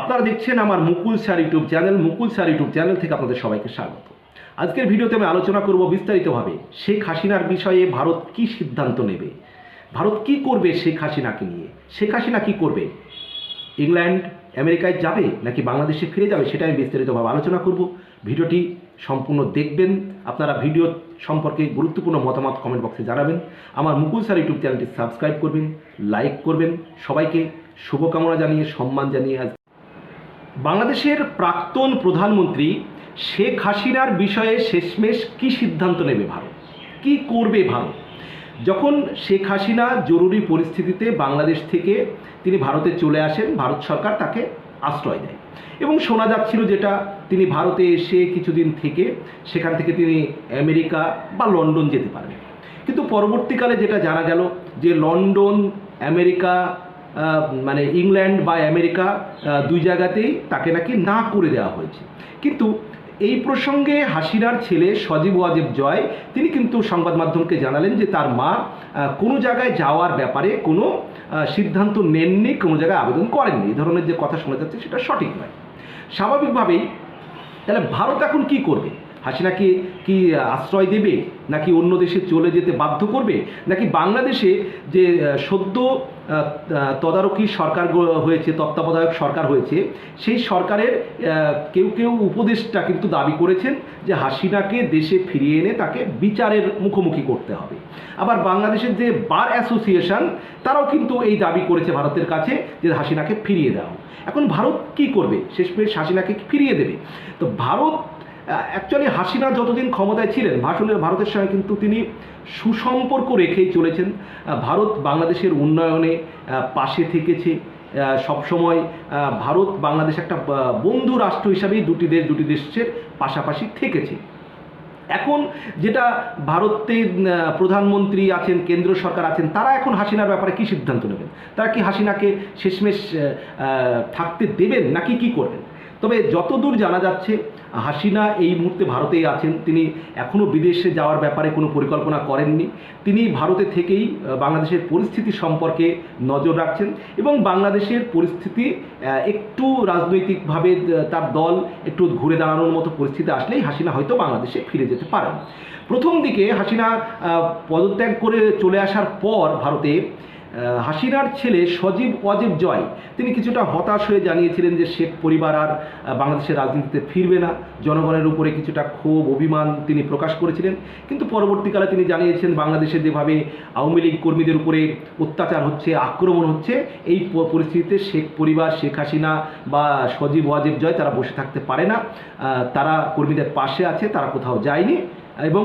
আপনারা দেখছেন আমার Mukul sir YouTube channel, Mukul sir YouTube channel থেকে আপনাদের সবাইকে স্বাগত। আজকের ভিডিওতে আমি আলোচনা করব বিস্তারিতভাবে শেখ হাসিনার বিষয়ে ভারত কি সিদ্ধান্ত নেবে, ভারত কি করবে শেখ হাসিনাকে নিয়ে, শেখ হাসিনা কি করবে, ইংল্যান্ড আমেরিকায় যাবে নাকি বাংলাদেশে ফিরে যাবে সেটা আমি বিস্তারিতভাবে আলোচনা করব। ভিডিওটি সম্পূর্ণ দেখবেন, আপনারা ভিডিও সম্পর্কে গুরুত্বপূর্ণ মতামত কমেন্ট বক্সে জানাবেন, আমার মুকুল স্যার ইউটিউব চ্যানেলটি সাবস্ক্রাইব করবেন লাইক করবেন, সবাইকে শুভকামনা জানিয়ে, সম্মান জানিয়ে আজ বাংলাদেশের প্রাক্তন প্রধানমন্ত্রী শেখ হাসিনার বিষয়ে শেষমেশ কী সিদ্ধান্ত নেবে ভারত? কি করবে ভারত? যখন শেখ হাসিনা জরুরি পরিস্থিতিতে বাংলাদেশ থেকে তিনি ভারতে চলে আসেন, ভারত সরকার তাকে আশ্রয় দেয়। এবং শোনা যাচ্ছিল যেটা, তিনি ভারতে এসে কিছুদিন থেকে সেখান থেকে তিনি আমেরিকা বা লন্ডন যেতে পারবেন কিন্তু পরবর্তীকালে যেটা জানা গেল যে লন্ডন, আমেরিকা মানে ইংল্যান্ড বা আমেরিকা দুই জায়গাতেই তাকে নাকি না করে দেওয়া হয়েছে। কিন্তু এই প্রসঙ্গে হাসিনার ছেলে সজীব ওয়াজেব জয়, তিনি কিন্তু সংবাদ মাধ্যমকে জানালেন যে তার মা কোনো জায়গায় যাওয়ার ব্যাপারে কোনো সিদ্ধান্ত নেননি, কোনো জায়গায় আবেদন করেননি। এই ধরনের যে কথা শোনা যাচ্ছে সেটা সঠিক নয়। স্বাভাবিকভাবেই তাহলে ভারত এখন কি করবে? হাসিনাকে কি আশ্রয় দেবে? নাকি অন্য দেশে চলে যেতে বাধ্য করবে? নাকি বাংলাদেশে যে সদ্য তদারকি সরকার হয়েছে, তত্ত্বাবধায়ক সরকার হয়েছে, সেই সরকারের কেউ কেউ উপদেশটা কিন্তু দাবি করেছেন যে হাসিনাকে দেশে ফিরিয়ে এনে তাকে বিচারের মুখোমুখি করতে হবে। আবার বাংলাদেশের যে বার অ্যাসোসিয়েশন, তারাও কিন্তু এই দাবি করেছে ভারতের কাছে যে হাসিনাকে ফিরিয়ে দেওয়া এখন ভারত কি করবে? শেষমেশ হাসিনাকে ফিরিয়ে দেবে? তো ভারত অ্যাকচুয়ালি হাসিনা যতদিন ক্ষমতায় ছিলেন ভাষণের ভারতের সঙ্গে কিন্তু তিনি সুসম্পর্ক রেখেই চলেছেন। ভারত বাংলাদেশের উন্নয়নে পাশে থেকেছে। সবসময় ভারত বাংলাদেশ একটা বন্ধু রাষ্ট্র হিসাবেই দুটি দেশ, দুটি দেশের পাশাপাশি থেকেছে। এখন যেটা ভারতের প্রধানমন্ত্রী আছেন কেন্দ্র সরকার আছেন, তারা এখন হাসিনার ব্যাপারে কি সিদ্ধান্ত নেবেন? তারা কি হাসিনাকে শেষমেশ থাকতে দেবেন নাকি কি করবেন? তবে যতদূর জানা যাচ্ছে, হাসিনা এই মুহূর্তে ভারতেই আছেন। তিনি এখনও বিদেশে যাওয়ার ব্যাপারে কোনো পরিকল্পনা করেননি। তিনি ভারতে থেকেই বাংলাদেশের পরিস্থিতি সম্পর্কে নজর রাখছেন এবং বাংলাদেশের পরিস্থিতি একটু রাজনৈতিকভাবে তার দল একটু ঘুরে দাঁড়ানোর মতো পরিস্থিতি আসলেই হাসিনা হয়তো বাংলাদেশে ফিরে যেতে পারেন। প্রথম দিকে হাসিনা পদত্যাগ করে চলে আসার পর ভারতে হাসিনার ছেলে সজীব ওয়াজেব জয়, তিনি কিছুটা হতাশ হয়ে জানিয়েছিলেন যে শেখ পরিবার আর বাংলাদেশের রাজনীতিতে ফিরবে না। জনগণের উপরে কিছুটা ক্ষোভ, অভিমান তিনি প্রকাশ করেছিলেন। কিন্তু পরবর্তীকালে তিনি জানিয়েছেন, বাংলাদেশে যেভাবে আওয়ামী লীগ কর্মীদের উপরে অত্যাচার হচ্ছে, আক্রমণ হচ্ছে, এই পরিস্থিতিতে শেখ পরিবার, শেখ হাসিনা বা সজীব ওয়াজেব জয় তারা বসে থাকতে পারে না। তারা কর্মীদের পাশে আছে, তারা কোথাও যায়নি। এবং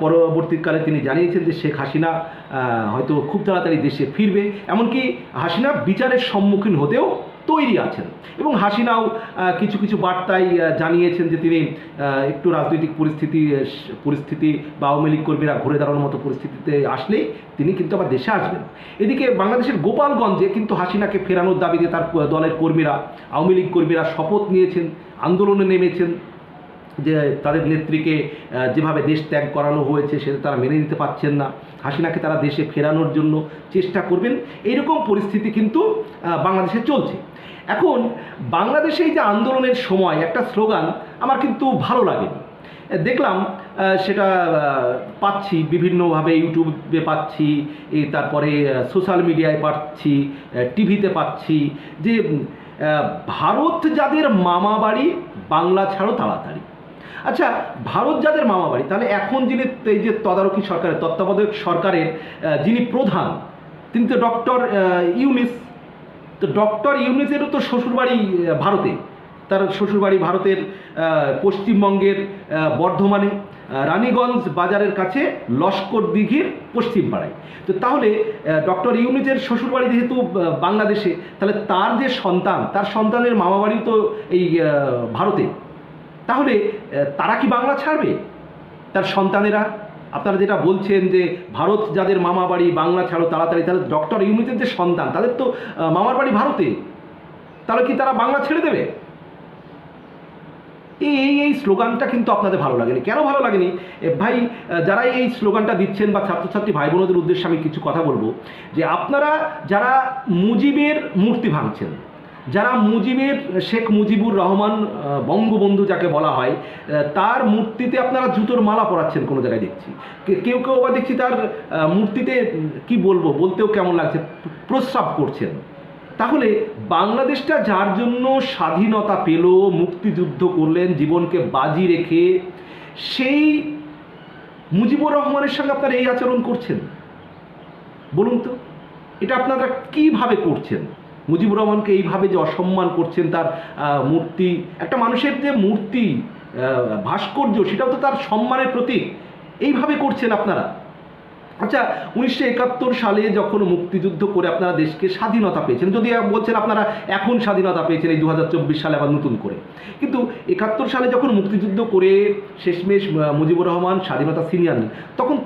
পরবর্তীকালে তিনি জানিয়েছেন যে শেখ হাসিনা হয়তো খুব তাড়াতাড়ি দেশে ফিরবে। এমনকি হাসিনা বিচারের সম্মুখীন হতেও তৈরি আছেন। এবং হাসিনাও কিছু কিছু বার্তায় জানিয়েছেন যে তিনি একটু রাজনৈতিক পরিস্থিতি পরিস্থিতি বা আওয়ামী লীগ কর্মীরা ঘুরে দাঁড়ানোর মতো পরিস্থিতিতে আসলেই তিনি কিন্তু আবার দেশে আসবেন। এদিকে বাংলাদেশের গোপালগঞ্জে কিন্তু হাসিনাকে ফেরানোর দাবিতে তার দলের কর্মীরা, আওয়ামী লীগ কর্মীরা শপথ নিয়েছেন, আন্দোলনে নেমেছেন। যে তাদের নেত্রীকে যেভাবে দেশ ত্যাগ করানো হয়েছে সেটা তারা মেনে নিতে পারছেন না। হাসিনাকে তারা দেশে ফেরানোর জন্য চেষ্টা করবেন। এইরকম পরিস্থিতি কিন্তু বাংলাদেশে চলছে। এখন বাংলাদেশে এই যে আন্দোলনের সময় একটা স্লোগান আমার কিন্তু ভালো লাগেনি দেখলাম সেটা পাচ্ছি, বিভিন্নভাবে ইউটিউবে পাচ্ছি তারপরে সোশ্যাল মিডিয়ায় পাচ্ছি টিভিতে পাচ্ছি যে ভারত যাদের মামা বাড়ি বাংলা ছাড়ো তাড়াতাড়ি। আচ্ছা ভারত যাদের মামা বাড়ি তাহলে এখন যিনি এই যে তদারকি সরকারের, তত্ত্বাবধায়ক সরকারের যিনি প্রধান, তিনি তো ডক্টর ইউনিস। তো ডক্টর ইউনিসেরও তো শ্বশুরবাড়ি ভারতে। তার শ্বশুরবাড়ি ভারতের পশ্চিমবঙ্গের বর্ধমানে রানীগঞ্জ বাজারের কাছে, লস্কর দিঘির পশ্চিম পাড়ায় তো তাহলে ডক্টর ইউনিসের শ্বশুরবাড়ি যেহেতু বাংলাদেশে, তাহলে তার যে সন্তান, তার সন্তানের মামাবাড়ি তো এই ভারতে। তাহলে তারা কি বাংলা ছাড়বে? তার সন্তানেরা, আপনারা যেটা বলছেন যে, ভারত যাদের মামা বাড়ি বাংলা ছাড়ো তাড়াতাড়ি, তাহলে ডক্টর ইউনিটের যে সন্তান, তাদের তো মামার বাড়ি ভারতে। তাহলে কি তারা বাংলা ছেড়ে দেবে? এই এই স্লোগানটা কিন্তু আপনাদের ভালো লাগেনি। কেন ভালো লাগেনি? ভাই যারা এই স্লোগানটা দিচ্ছেন বা ছাত্রছাত্রী ভাই বোনদের উদ্দেশ্যে আমি কিছু কথা বলব, যে আপনারা যারা মুজিবের মূর্তি ভাঙছেন যারা মুজিবের শেখ মুজিবুর রহমান বঙ্গবন্ধু যাকে বলা হয় তার মূর্তিতে আপনারা জুতোর মালা পরাচ্ছেন কোনো জায়গায় দেখছি। কেউ কেউ বা দেখছি তার মূর্তিতে কি বলব, বলতেও কেমন লাগছে, প্রস্রাব করছেন। তাহলে বাংলাদেশটা যার জন্য স্বাধীনতা পেল, মুক্তিযুদ্ধ করলেন, জীবনকে বাজি রেখে, সেই মুজিবুর রহমানের সঙ্গে আপনারা এই আচরণ করছেন? বলুন তো, এটা আপনারা কীভাবে করছেন? মুজিবুর রহমানকে এইভাবে যে অসম্মান করছেন তার মূর্তি, একটা মানুষের যে মূর্তি ভাস্কর্য, সেটাও তো তার সম্মানের প্রতীক। এইভাবে করছেন আপনারা। আচ্ছা উনিশশো একাত্তর সালে যখন মুক্তিযুদ্ধ করে আপনারা দেশকে স্বাধীনতা পেয়েছেন, যদি বলছেন আপনারা এখন স্বাধীনতা পেয়েছেন এই দু হাজার চব্বিশ সালে আবার নতুন করে। কিন্তু একাত্তর সালে যখন মুক্তিযুদ্ধ করে শেষমেশ মুজিবুর রহমান স্বাধীনতা সিনিয়র তখন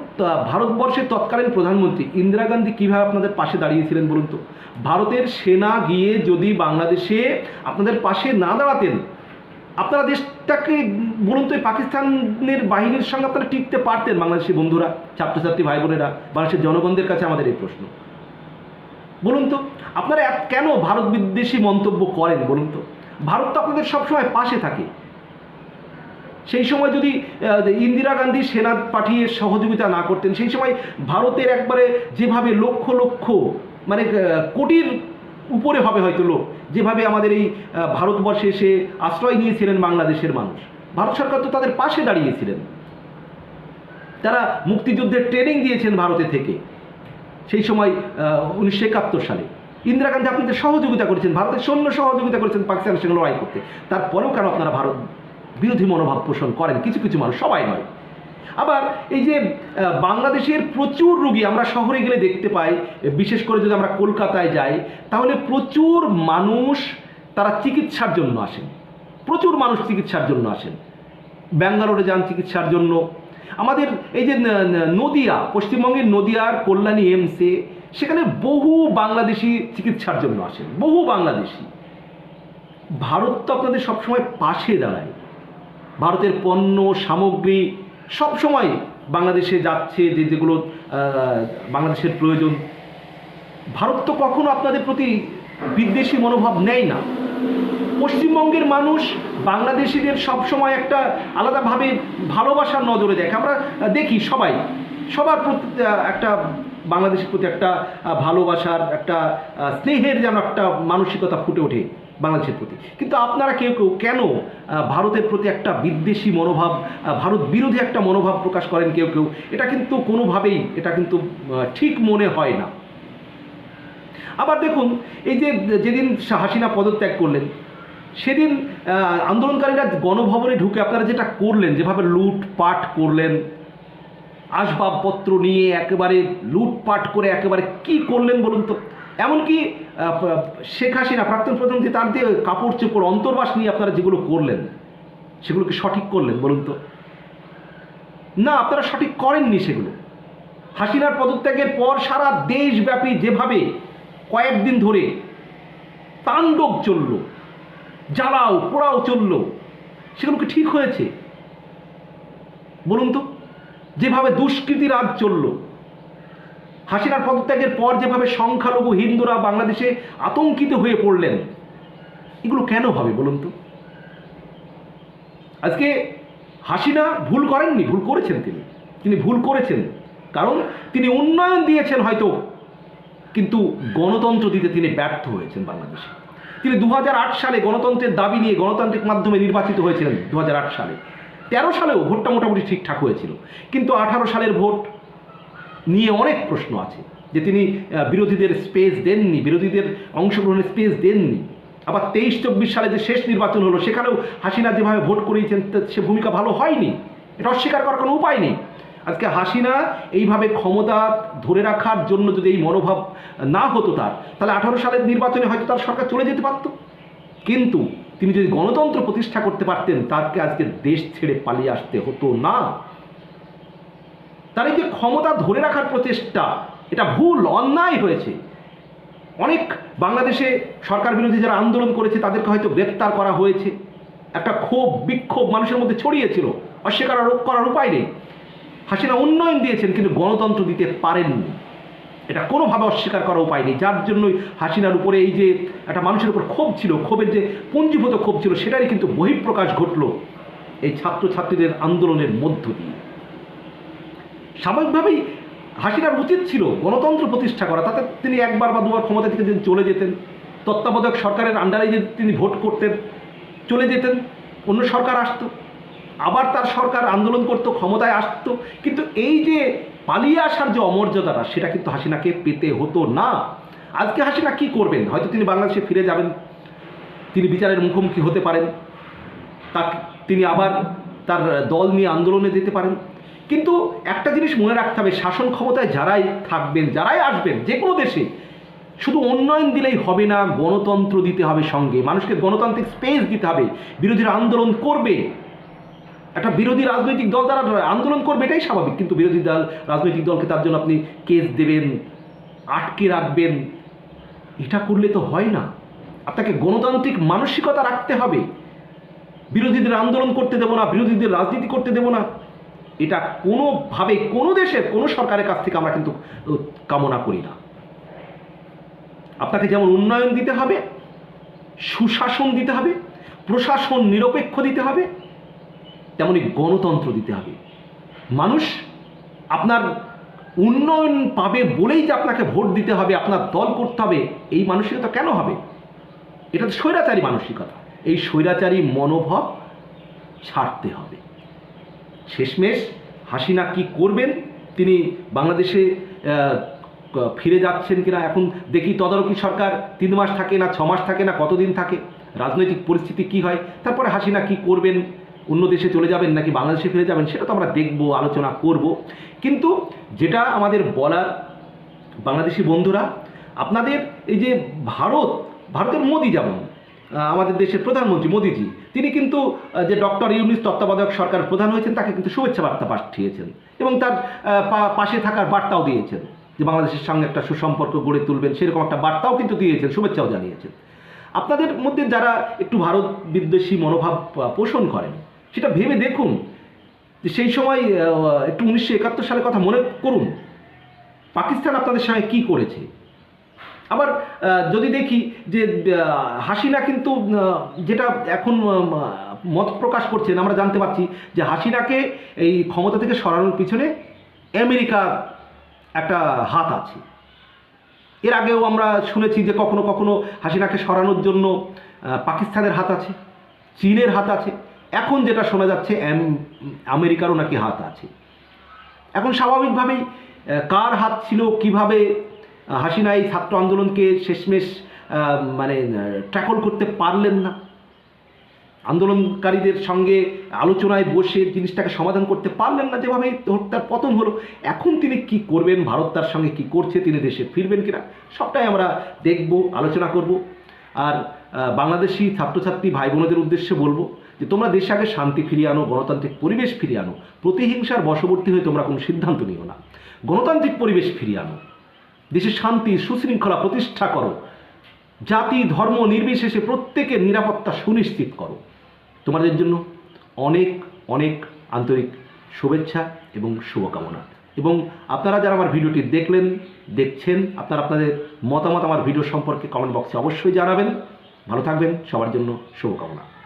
ভারতবর্ষের তৎকালীন প্রধানমন্ত্রী ইন্দিরা গান্ধী কীভাবে আপনাদের পাশে দাঁড়িয়েছিলেন বলুন তো? ভারতের সেনা গিয়ে যদি বাংলাদেশে আপনাদের পাশে না দাঁড়াতেন, আপনারা দেশটাকে বলুন তো পাকিস্তানের বাহিনীর সঙ্গে আপনারা টিকতে পারতেন বাংলাদেশি বন্ধুরা, ছাত্রছাত্রী ভাই বোনেরা বাংলাদেশের জনগণদের কাছে আমাদের এই প্রশ্ন। বলুন তো, আপনারা কেন ভারত বিদ্বেষী মন্তব্য করেন বলুন তো? ভারত তো আপনাদের সবসময় পাশে থাকে। সেই সময় যদি ইন্দিরা গান্ধী সেনা পাঠিয়ে সহযোগিতা না করতেন, সেই সময় ভারতের একবারে যেভাবে লক্ষ লক্ষ মানে কোটির উপরে হবে হয়তো লোক। যেভাবে আমাদের এই ভারতবর্ষে এসে আশ্রয় নিয়েছিলেন বাংলাদেশের মানুষ। ভারত সরকার তো তাদের পাশে দাঁড়িয়েছিলেন। তারা মুক্তিযুদ্ধের ট্রেনিং দিয়েছেন ভারতে থেকে। সেই সময় উনিশশো একাত্তর সালে। ইন্দিরা গান্ধী আপনাদের সহযোগিতা করেছেন। ভারতের সৈন্য সহযোগিতা করেছেন পাকিস্তানের সঙ্গে লড়াই করতে। তারপরেও কেন আপনারা ভারত বিরোধী মনোভাব পোষণ করেন? কিছু কিছু মানুষ, সবাই নয়। আবার এই যে বাংলাদেশের প্রচুর রুগী আমরা শহরে গেলে দেখতে পাই, বিশেষ করে যদি আমরা কলকাতায় যাই, তাহলে প্রচুর মানুষ তারা চিকিৎসার জন্য আসেন। প্রচুর মানুষ চিকিৎসার জন্য আসেন। ব্যাঙ্গালোরে যান চিকিৎসার জন্য। আমাদের এই যে নদিয়া, পশ্চিমবঙ্গের নদিয়ার কল্যাণী এমসে সেখানে বহু বাংলাদেশি চিকিৎসার জন্য আসেন। বহু বাংলাদেশি। ভারত তো আপনাদের সবসময় পাশে দাঁড়ায়। ভারতের পণ্য, সামগ্রী সব সময় বাংলাদেশে যাচ্ছে যে যেগুলো বাংলাদেশের প্রয়োজন। ভারত তো কখনো আপনাদের প্রতি বিদ্বেষী মনোভাব নেয় না। পশ্চিমবঙ্গের মানুষ বাংলাদেশিদের সবসময় একটা আলাদাভাবে ভালোবাসার নজরে দেখে। আমরা দেখি সবাই, সবার প্রতি একটা বাংলাদেশের প্রতি একটা ভালোবাসার একটা স্নেহের যেন একটা মানসিকতা ফুটে ওঠে। বাংলাদেশের প্রতি। কিন্তু আপনারা কেউ কেউ কেন ভারতের প্রতি একটা বিদ্বেষী মনোভাব ভারত বিরোধী একটা মনোভাব প্রকাশ করেন কেউ কেউ, এটা কিন্তু কোনোভাবেই, এটা কিন্তু ঠিক মনে হয় না। আবার দেখুন, এই যে যেদিন হাসিনা পদত্যাগ করলেন, সেদিন আন্দোলনকারীরা গণভবনে ঢুকে আপনারা যেটা করলেন, যেভাবে লুটপাট করলেন, আসবাবপত্র নিয়ে একেবারে লুটপাট করে একেবারে কি করলেন বলুন তো? এমনকি শেখ হাসিনা, প্রাক্তন প্রধানমন্ত্রী, তার দিয়ে কাপড় চোপড় অন্তর্বাস নিয়ে আপনারা যেগুলো করলেন সেগুলোকে সঠিক করলেন বলুন তো? না, আপনারা সঠিক করেননি সেগুলো। হাসিনার পদত্যাগের পর সারা দেশব্যাপী যেভাবে কয়েকদিন ধরে তাণ্ডব চলল, জ্বালাও, পোড়াও চলল, সেগুলো কি ঠিক হয়েছে? বলুন তো, যেভাবে দুষ্কৃতি রাজ চলল হাসিনার পদত্যাগের পর যেভাবে সংখ্যালঘু হিন্দুরা বাংলাদেশে আতঙ্কিত হয়ে পড়লেন, এগুলো কেন হবে বলুন তো? আজকে হাসিনা ভুল করেননি, ভুল করেছেন তিনি। তিনি ভুল করেছেন, কারণ তিনি উন্নয়ন দিয়েছেন হয়তো, কিন্তু গণতন্ত্র দিতে তিনি ব্যর্থ হয়েছেন বাংলাদেশে। তিনি দু হাজার আট সালে গণতন্ত্রের দাবি নিয়ে গণতান্ত্রিক মাধ্যমে নির্বাচিত হয়েছিলেন দু হাজার আট সালে। তেরো সালেও ভোটটা মোটামুটি ঠিকঠাক হয়েছিল, কিন্তু আঠারো সালের ভোট নিয়ে অনেক প্রশ্ন আছে যে তিনি বিরোধীদের স্পেস দেননি, বিরোধীদের অংশগ্রহণের স্পেস দেননি। আবার তেইশ চব্বিশ সালে যে শেষ নির্বাচন হলো, সেখানেও হাসিনা যেভাবে ভোট করিয়েছেন সে ভূমিকা ভালো হয়নি। এটা অস্বীকার করার কোনো উপায় নেই। আজকে হাসিনা এইভাবে ক্ষমতা ধরে রাখার জন্য যদি এই মনোভাব না হতো তার, তাহলে আঠারো সালের নির্বাচনে হয়তো তার সরকার চলে যেতে পারত। কিন্তু তিনি যদি গণতন্ত্র প্রতিষ্ঠা করতে পারতেন, তাকে আজকে দেশ ছেড়ে পালিয়ে আসতে হতো না। তার এই যে ক্ষমতা ধরে রাখার প্রচেষ্টা, এটা ভুল, অন্যায় হয়েছে। অনেক বাংলাদেশে সরকার বিরোধী যারা আন্দোলন করেছে, তাদেরকে হয়তো গ্রেপ্তার করা হয়েছে। একটা ক্ষোভ, বিক্ষোভ মানুষের মধ্যে ছড়িয়েছিল, অস্বীকার করার উপায় নেই। হাসিনা উন্নয়ন দিয়েছেন, কিন্তু গণতন্ত্র দিতে পারেননি। এটা কোনোভাবে অস্বীকার করা উপায় নেই। যার জন্যই হাসিনার উপরে এই যে একটা মানুষের উপর ক্ষোভ ছিল, ক্ষোভের যে পুঞ্জীভূত ক্ষোভ ছিল, সেটারই কিন্তু বহিঃপ্রকাশ ঘটল এই ছাত্রছাত্রীদের আন্দোলনের মধ্য দিয়ে। স্বাভাবিকভাবেই হাসিনার উচিত ছিল গণতন্ত্র প্রতিষ্ঠা করা। তাতে তিনি একবার বা দুবার ক্ষমতা থেকে যদি চলে যেতেন, তত্ত্বাবধায়ক সরকারের আন্ডারে যদি তিনি ভোট করতেন, চলে যেতেন, অন্য সরকার আসতো, আবার তার সরকার আন্দোলন করতো, ক্ষমতায় আসতো, কিন্তু এই যে পালিয়ে আসার যে অমর্যাদাটা, সেটা কিন্তু হাসিনাকে পেতে হতো না। আজকে হাসিনা কি করবেন? হয়তো তিনি বাংলাদেশে ফিরে যাবেন, তিনি বিচারের মুখোমুখি হতে পারেন তা তিনি আবার তার দল নিয়ে আন্দোলনে যেতে পারেন। কিন্তু একটা জিনিস মনে রাখতে হবে, শাসন ক্ষমতায় যারাই থাকবেন, যারাই আসবেন যে কোনো দেশে, শুধু উন্নয়ন দিলেই হবে না, গণতন্ত্র দিতে হবে সঙ্গে, মানুষকে গণতান্ত্রিক স্পেস দিতে হবে, বিরোধীরা আন্দোলন করবে, একটা বিরোধী রাজনৈতিক দল তারা আন্দোলন করবে এটাই স্বাভাবিক, কিন্তু বিরোধী দল, রাজনৈতিক দলকে তার জন্য আপনি কেস দেবেন, আটকে রাখবেন, এটা করলে তো হয় না। আপনাকে গণতান্ত্রিক মানসিকতা রাখতে হবে। বিরোধীদের আন্দোলন করতে দেবো না, বিরোধীদের রাজনীতি করতে দেবো না। এটা কোনোভাবে কোনো দেশের কোনো সরকারের কাছ থেকে আমরা কিন্তু কামনা করি না। আপনাকে যেমন উন্নয়ন দিতে হবে, সুশাসন দিতে হবে, প্রশাসন নিরপেক্ষ দিতে হবে, তেমনি গণতন্ত্র দিতে হবে। মানুষ আপনার উন্নয়ন পাবে বলেই যে আপনাকে ভোট দিতে হবে, আপনার দল করতে হবে, এই মানসিকতা কেন হবে? এটা তো স্বৈরাচারী মানসিকতা। এই স্বৈরাচারী মনোভাব ছাড়তে হবে। শেষমেশ হাসিনা কি করবেন? তিনি বাংলাদেশে ফিরে যাচ্ছেন কিনা? এখন দেখি তদারকি সরকার তিন মাস থাকে না, ছ মাস থাকে না, কতদিন থাকে? রাজনৈতিক পরিস্থিতি কি হয়? তারপরে হাসিনা কি করবেন? অন্য দেশে চলে যাবেন নাকি বাংলাদেশে ফিরে যাবেন? সেটা তো আমরা দেখব, আলোচনা করব। কিন্তু যেটা আমাদের বলার বাংলাদেশি বন্ধুরা, আপনাদের এই যে ভারত, ভারতের মোদি যেমন আমাদের দেশের প্রধানমন্ত্রী মোদিজি, তিনি কিন্তু যে ডক্টর ইউনিস তত্ত্বাবধায়ক সরকার প্রধান হয়েছেন, তাকে কিন্তু শুভেচ্ছা বার্তা পাঠিয়েছেন এবং তার পাশে থাকার বার্তাও দিয়েছেন যে বাংলাদেশের সঙ্গে একটা সুসম্পর্ক গড়ে তুলবেন, সেরকম একটা বার্তাও কিন্তু দিয়েছেন, শুভেচ্ছাও জানিয়েছেন। আপনাদের মধ্যে যারা একটু ভারত বিদ্বেষী মনোভাব পোষণ করেন, সেটা ভেবে দেখুন যে সেই সময় একটু উনিশশো একাত্তর সালের কথা মনে করুন, পাকিস্তান আপনাদের সঙ্গে কি করেছে? আবার যদি দেখি যে হাসিনা কিন্তু যেটা এখন মত প্রকাশ করছেন, আমরা জানতে পারছি যে হাসিনাকে এই ক্ষমতা থেকে সরানোর পিছনে আমেরিকা একটা হাত আছে। এর আগেও আমরা শুনেছি যে কখনো কখনো হাসিনাকে সরানোর জন্য পাকিস্তানের হাত আছে, চীনের হাত আছে। এখন যেটা শোনা যাচ্ছে আমেরিকারও নাকি হাত আছে। এখন স্বাভাবিকভাবেই কার হাত ছিল, কীভাবে হাসিনা এই ছাত্র আন্দোলনকে শেষমেশ মানে ট্যাকল করতে পারলেন না। আন্দোলনকারীদের সঙ্গে আলোচনায় বসে জিনিসটাকে সমাধান করতে পারলেন না, যেভাবে তার পতন হলো। এখন তিনি কি করবেন? ভারত তার সঙ্গে কি করছে? তিনি দেশে ফিরবেন কিনা? সবটাই আমরা দেখব, আলোচনা করব। আর বাংলাদেশি ছাত্রছাত্রী ভাই বোনদের উদ্দেশ্যে বলব যে, তোমরা দেশে আগে শান্তি ফিরিয়ে আনো, গণতান্ত্রিক পরিবেশ ফিরিয়ে আনো। প্রতিহিংসার বশবর্তী হয়ে তোমরা কোনো সিদ্ধান্ত নিও না। গণতান্ত্রিক পরিবেশ ফিরিয়ে আনো। দেশে শান্তি, সুশৃঙ্খলা প্রতিষ্ঠা করো। জাতি, ধর্ম নির্বিশেষে প্রত্যেকের নিরাপত্তা সুনিশ্চিত করো। তোমাদের জন্য অনেক অনেক আন্তরিক শুভেচ্ছা এবং শুভকামনা। এবং আপনারা যারা আমার ভিডিওটি দেখলেন, দেখছেন, আপনারা আপনাদের মতামত আমার ভিডিও সম্পর্কে কমেন্ট বক্সে অবশ্যই জানাবেন। ভালো থাকবেন, সবার জন্য শুভকামনা।